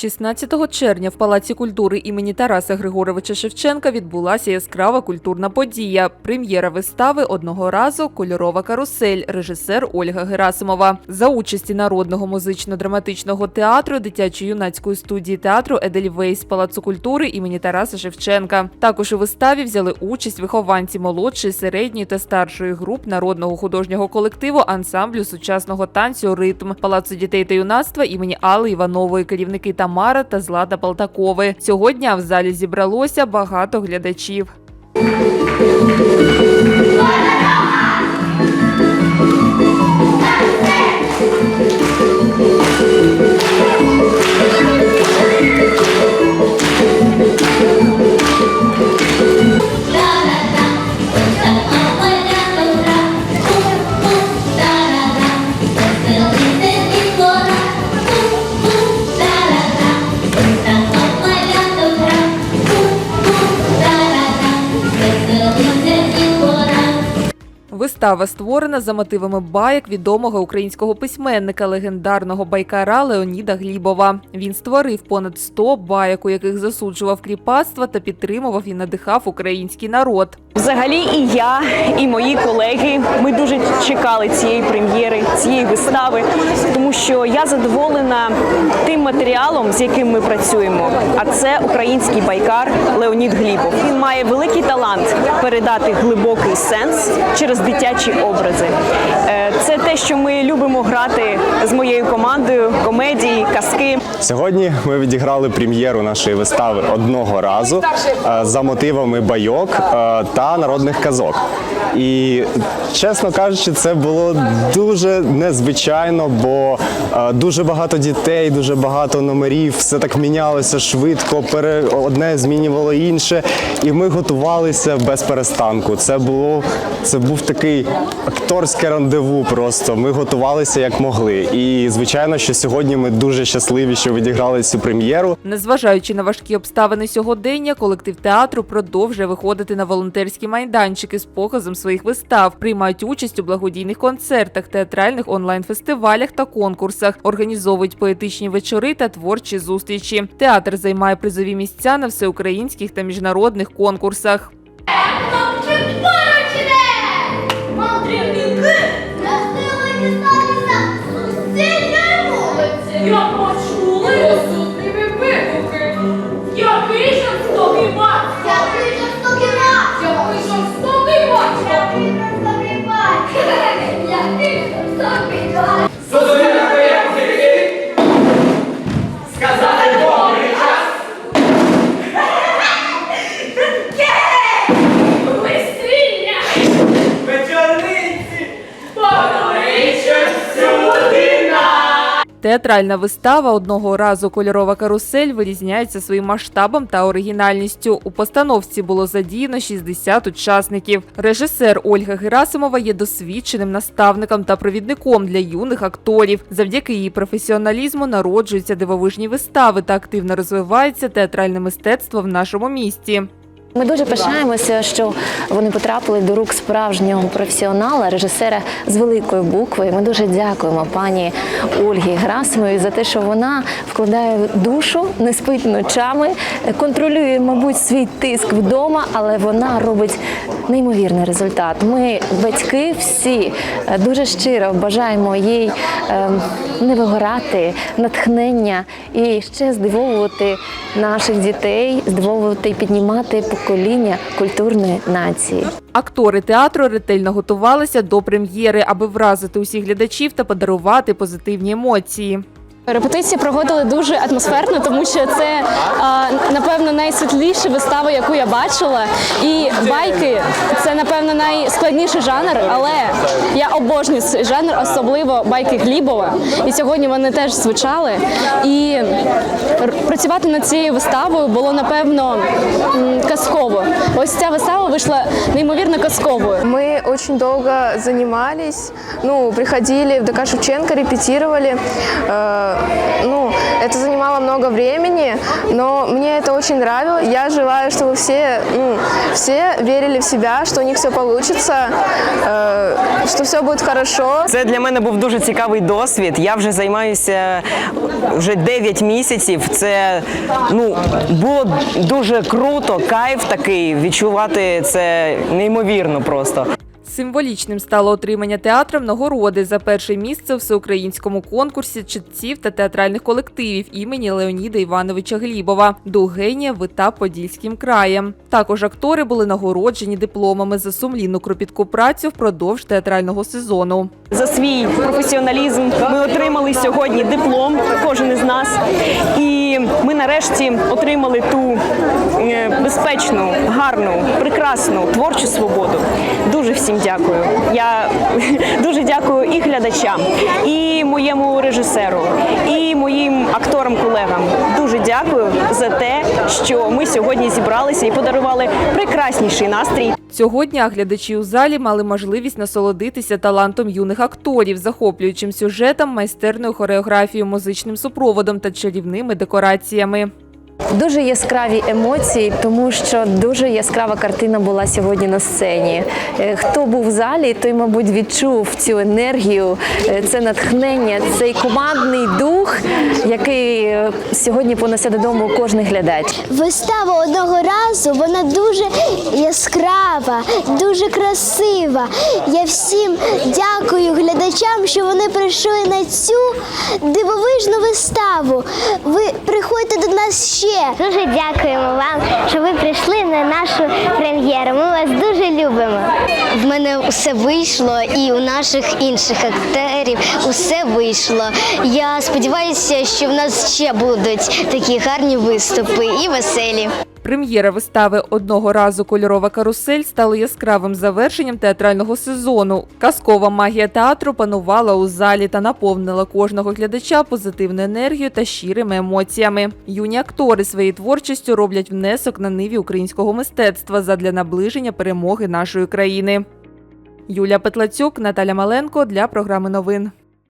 16 червня в Палаці культури імені Тараса Григоровича Шевченка відбулася яскрава культурна подія. Прем'єра вистави одного разу Кольорова карусель, режисер Ольга Герасимова. За участі народного музично-драматичного театру дитячо-юнацької студії театру Едельвейс Палацу культури імені Тараса Шевченка. Також у виставі взяли участь вихованці молодшої, середньої та старшої груп народного художнього колективу ансамблю сучасного танцю Ритм Палацу дітей та юнацтва імені Алли Іванової, керівники Тамара та Злата Балтакови. Цього дня в залі зібралося багато глядачів. Вистава створена за мотивами байок відомого українського письменника, легендарного байкара Леоніда Глібова. Він створив понад 100 байок, у яких засуджував кріпацтво та підтримував і надихав український народ. Взагалі, і я, і мої колеги. Ми дуже чекали цієї прем'єри, цієї вистави, тому що я задоволена тим матеріалом, з яким ми працюємо. А це український байкар Леонід Глібов. Він має великий талант передати глибокий сенс через дитячі образи. Е, Це те, що ми любимо грати з моєю командою: комедії, казки. Сьогодні ми відіграли прем'єру нашої вистави одного разу е, за мотивами байок е, та народних казок. І чесно кажучи, це було дуже незвичайно, бо дуже багато дітей, дуже багато номерів, все так мінялося швидко, одне змінювало інше, і ми готувалися без перестанку. Це було це був такий акторське рандеву. Просто ми готувалися як могли. І звичайно, що сьогодні ми дуже щасливі, що відіграли цю прем'єру. Незважаючи на важкі обставини сьогодення, колектив театру продовжує виходити на волонтерські майданчики з показом своїх вистав, приймають участь у благодійних концертах, театральних онлайн-фестивалях та конкурсах, організовують поетичні вечори та творчі зустрічі. Театр займає призові місця на всеукраїнських та міжнародних конкурсах. Zombie Drive! Театральна вистава одного разу кольорова карусель вирізняється своїм масштабом та оригінальністю. У постановці було задіяно 60 учасників. Режисер Ольга Герасимова є досвідченим наставником та провідником для юних акторів. Завдяки її професіоналізму народжуються дивовижні вистави та активно розвивається театральне мистецтво в нашому місті. Ми дуже пишаємося, що вони потрапили до рук справжнього професіонала, режисера з великої букви. Ми дуже дякуємо пані Ольгі Грасимові за те, що вона вкладає душу, не спить ночами, контролює, мабуть, свій тиск вдома, але вона робить неймовірний результат. Ми, батьки, всі е, дуже щиро бажаємо їй е, не вигорати, натхнення і ще здивовувати наших дітей, здивовувати і піднімати покоління культурної нації. Актори театру ретельно готувалися до прем'єри, аби вразити усіх глядачів та подарувати позитивні емоції. Репетиції проводили дуже атмосферно, тому що це напевно найсвітліша вистава, яку я бачила. І байки це напевно найскладніший жанр, але я обожнюю цей жанр, особливо байки Глібова. І сьогодні вони теж звучали. І працювати над цією виставою було напевно казково. Ось ця вистава вийшла неймовірно казковою. Мы очень долго занимались, ну, приходили Шевченко, репетировали. Э, ну, это занимало много времени, но мне это очень нравилось. Я желаю, чтобы все, ну, все верили в себя, что у них все получится, э, что все будет хорошо. Це для мене був дуже цікавий досвід. Я вже займаюся вже 9 місяців. Це ну було дуже круто, кайф такий. Відчувати це неймовірно просто. Символічним стало отримання театром нагороди за перше місце у всеукраїнському конкурсі читців та театральних колективів імені Леоніда Івановича Глібова «Дух генія вита Подільським краєм. Також актори були нагороджені дипломами за сумлінну кропітку працю впродовж театрального сезону. За свій професіоналізм ми отримали сьогодні диплом, кожен із нас. І ми нарешті отримали ту е, безпечну, гарну, прекрасну творчу свободу. Дуже всім дякую. Я дуже дякую і глядачам, і моєму режисеру, і моїм акторам-колегам. Дуже дякую за те, що ми сьогодні зібралися і подарували прекрасніший настрій Цього дня глядачі у залі мали можливість насолодитися талантом юних акторів, захоплюючим сюжетом, майстерною хореографією, музичним супроводом та чарівними декораціями. Дуже яскраві емоції, тому що дуже яскрава картина була сьогодні на сцені. Е, Хто був в залі, той, мабуть, відчув цю енергію, е, це натхнення, цей командний дух, який е, сьогодні понесе додому кожен глядач. Вистава одного разу вона дуже яскрава, дуже красива. Я всім дякую глядачам, що вони прийшли на цю дивовижну виставу. Ви приходьте до нас ще. Дуже дякуємо вам, що ви прийшли на нашу прем'єру. Ми вас дуже любимо. В мене все вийшло, і у наших інших актерів усе вийшло. Я сподіваюся, що в нас ще будуть такі гарні виступи і веселі. Прем'єра вистави одного разу кольорова карусель стала яскравим завершенням театрального сезону. Казкова магія театру панувала у залі та наповнила кожного глядача позитивною енергією та щирими емоціями. Юні актори своєю творчістю роблять внесок на ниві українського мистецтва задля наближення перемоги нашої країни. Юлія Петлацюк, Наталя Маленко для програми новин.